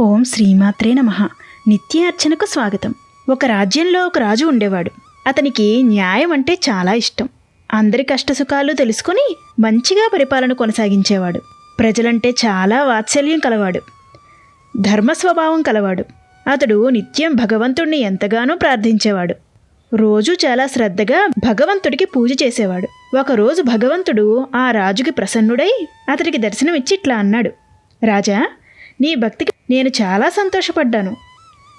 ఓం శ్రీమాత్రే నమ. నిత్యార్చనకు స్వాగతం. ఒక రాజ్యంలో ఒక రాజు ఉండేవాడు. అతనికి న్యాయం అంటే చాలా ఇష్టం. అందరి కష్టసుఖాలు తెలుసుకుని మంచిగా పరిపాలన కొనసాగించేవాడు. ప్రజలంటే చాలా వాత్సల్యం కలవాడు. ధర్మ స్వభావం కలవాడు. అతడు నిత్యం భగవంతుణ్ణి ఎంతగానో ప్రార్థించేవాడు. రోజు చాలా శ్రద్ధగా భగవంతుడికి పూజ చేసేవాడు. ఒకరోజు భగవంతుడు ఆ రాజుకి ప్రసన్నుడై అతడికి దర్శనమిచ్చి ఇట్లా అన్నాడు. రాజా నీ భక్తికి నేను చాలా సంతోషపడ్డాను.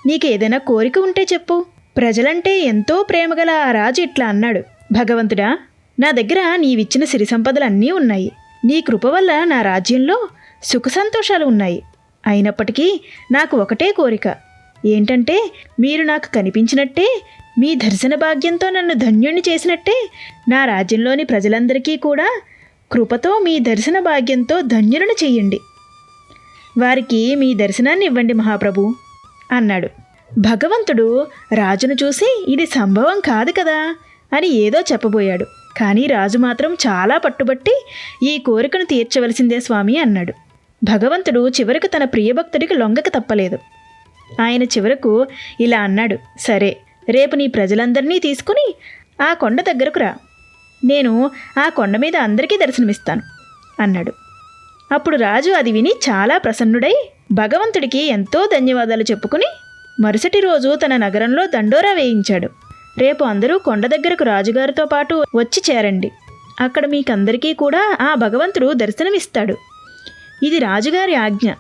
నీకు ఏదైనా కోరిక ఉంటే చెప్పు. ప్రజలంటే ఎంతో ప్రేమగల ఆ రాజు ఇట్లా అన్నాడు. భగవంతుడా నా దగ్గర నీవిచ్చిన సిరి సంపదలన్నీ ఉన్నాయి. నీ కృప వల్ల నా రాజ్యంలో సుఖ సంతోషాలు ఉన్నాయి. అయినప్పటికీ నాకు ఒకటే కోరిక. ఏంటంటే మీరు నాకు కనిపించినట్టే మీ దర్శన భాగ్యంతో నన్ను ధన్యుణ్ణి చేసినట్టే నా రాజ్యంలోని ప్రజలందరికీ కూడా కృపతో మీ దర్శన భాగ్యంతో ధన్యులను చెయ్యండి. వారికి మీ దర్శనాన్ని ఇవ్వండి మహాప్రభు అన్నాడు. భగవంతుడు రాజును చూసి ఇది సంభవం కాదు కదా అని ఏదో చెప్పబోయాడు. కానీ రాజు మాత్రం చాలా పట్టుబట్టి ఈ కోరికను తీర్చవలసిందే స్వామి అన్నాడు. భగవంతుడు చివరకు తన ప్రియభక్తుడికి లొంగక తప్పలేదు. ఆయన చివరకు ఇలా అన్నాడు. సరే రేపు నీ ప్రజలందరినీ తీసుకుని ఆ కొండ దగ్గరకు రా. నేను ఆ కొండ మీద అందరికీ దర్శనమిస్తాను అన్నాడు. అప్పుడు రాజు అది విని చాలా ప్రసన్నుడై భగవంతుడికి ఎంతో ధన్యవాదాలు చెప్పుకుని మరుసటి రోజు తన నగరంలో దండోరా వేయించాడు. రేపు అందరూ కొండ దగ్గరకు రాజుగారితో పాటు వచ్చి చేరండి. అక్కడ మీకందరికీ కూడా ఆ భగవంతుడు దర్శనమిస్తాడు. ఇది రాజుగారి ఆజ్ఞ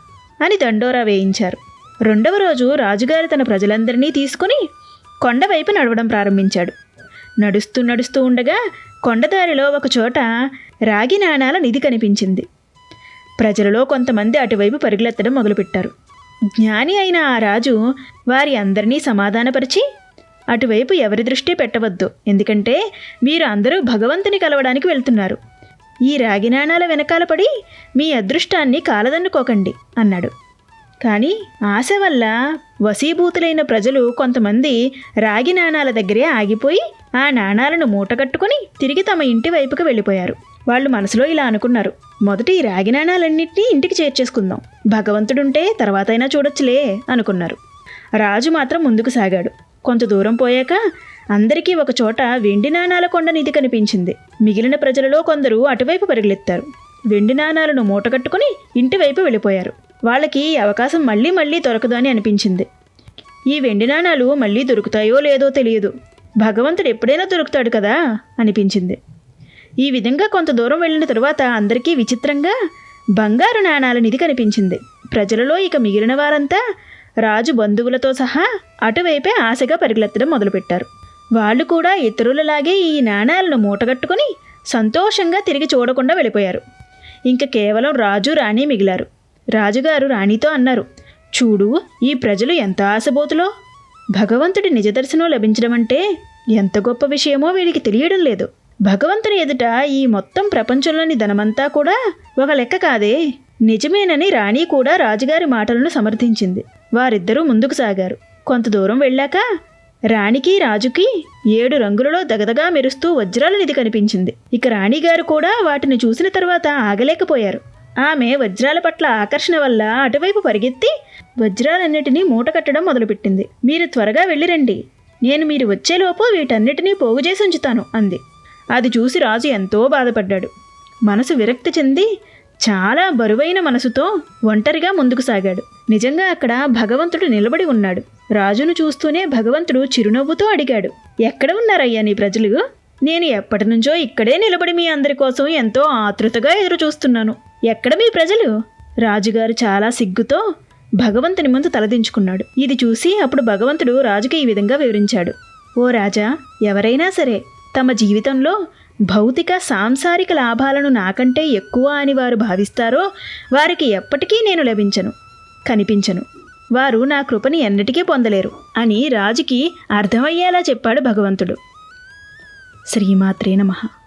అని దండోరా వేయించారు. రెండవ రోజు రాజుగారు తన ప్రజలందరినీ తీసుకుని కొండవైపు నడవడం ప్రారంభించాడు. నడుస్తూ నడుస్తూ ఉండగా కొండదారిలో ఒకచోట రాగి నాణాల నిధి కనిపించింది. ప్రజలలో కొంతమంది అటువైపు పరుగులెత్తడం మొదలుపెట్టారు. జ్ఞాని అయిన ఆ రాజు వారి అందరినీ సమాధానపరిచి అటువైపు ఎవరి దృష్టి పెట్టవద్దు ఎందుకంటే మీరు అందరూ భగవంతుని కలవడానికి వెళ్తున్నారు. ఈ రాగి నాణాల వెనకాల పడి మీ అదృష్టాన్ని కాలదన్నుకోకండి అన్నాడు. కానీ ఆశ వల్ల వశీభూతులైన ప్రజలు కొంతమంది రాగి నాణాల దగ్గరే ఆగిపోయి ఆ నాణాలను మూటగట్టుకుని తిరిగి తమ ఇంటి వైపుకు వెళ్ళిపోయారు. వాళ్ళు మనసులో ఇలా అనుకున్నారు. మొదటి ఈ రాగి నాణాలన్నింటినీ ఇంటికి చేర్చేసుకుందాం. భగవంతుడుంటే తర్వాతైనా చూడొచ్చులే అనుకున్నారు. రాజు మాత్రం ముందుకు సాగాడు. కొంత దూరం పోయాక అందరికీ ఒకచోట వెండి నాణాల కొండ నిధి కనిపించింది. మిగిలిన ప్రజలలో కొందరు అటువైపు పరిగెత్తారు వెండి నాణాలను మూటగట్టుకుని ఇంటివైపు వెళ్ళిపోయారు. వాళ్ళకి అవకాశం మళ్ళీ మళ్ళీ దొరకదు అని అనిపించింది. ఈ వెండి నాణాలు మళ్ళీ దొరుకుతాయో లేదో తెలియదు. భగవంతుడు ఎప్పుడైనా దొరుకుతాడు కదా? అనిపించింది. ఈ విధంగా కొంత దూరం వెళ్ళిన తరువాత అందరికీ విచిత్రంగా బంగారు నాణాల నిధి కనిపించింది. ప్రజలలో ఇక మిగిలిన వారంతా రాజు బంధువులతో సహా అటువైపే ఆశగా పరిగెత్తడం మొదలుపెట్టారు. వాళ్ళు కూడా ఇతరులలాగే ఈ నాణాలను మూటగట్టుకుని సంతోషంగా తిరిగి చూడకుండా వెళ్ళిపోయారు. ఇంక కేవలం రాజు రాణి మిగిలారు. రాజుగారు రాణితో అన్నారు చూడు ఈ ప్రజలు ఎంత ఆశబోతులో? భగవంతుడి నిజదర్శనం లభించడం అంటే ఎంత గొప్ప విషయమో వీడికి తెలియడం లేదు. భగవంతుని ఎదుట ఈ మొత్తం ప్రపంచంలోని ధనమంతా కూడా ఒక లెక్క కాదే. నిజమేనని రాణి కూడా రాజుగారి మాటలను సమర్థించింది. వారిద్దరూ ముందుకు సాగారు. కొంత దూరం వెళ్ళాక రాణికి రాజుకి ఏడు రంగులలో దగదగా మెరుస్తూ వజ్రాల నిధి కనిపించింది. ఇక రాణిగారు కూడా వాటిని చూసిన తర్వాత ఆగలేకపోయారు. ఆమె వజ్రాల పట్ల ఆకర్షణ వల్ల అటువైపు పరిగెత్తి వజ్రాలన్నిటినీ మూట కట్టడం మొదలుపెట్టింది. మీరు త్వరగా వెళ్ళిరండి నేను మీరు వచ్చేలోపు వీటన్నిటినీ పోగు చేసి ఉంచుతాను అంది. అది చూసి రాజు ఎంతో బాధపడ్డాడు. మనసు విరక్తి చెంది చాలా బరువైన మనసుతో ఒంటరిగా ముందుకు సాగాడు. నిజంగా అక్కడ భగవంతుడు నిలబడి ఉన్నాడు. రాజును చూస్తూనే భగవంతుడు చిరునవ్వుతో అడిగాడు ఎక్కడ ఉన్నారయ్యా నీ ప్రజలు? నేను ఎప్పటి నుంచో ఇక్కడే నిలబడి మీ అందరి కోసం ఎంతో ఆతృతగా ఎదురు చూస్తున్నాను ఎక్కడ మీ ప్రజలు? రాజుగారు చాలా సిగ్గుతో భగవంతుని ముందు తలదించుకున్నాడు. ఇది చూసి అప్పుడు భగవంతుడు రాజుకి ఈ విధంగా వివరించాడు ఓ రాజా ఎవరైనా సరే తమ జీవితంలో భౌతిక సాంసారిక లాభాలను నాకంటే ఎక్కువ అని వారు భావిస్తారో వారికి ఎప్పటికీ నేను లభించను కనిపించను. వారు నా కృపని ఎన్నటికీ పొందలేరు అని రాజుకి అర్థమయ్యేలా చెప్పాడు భగవంతుడు. శ్రీమాత్రే నమః.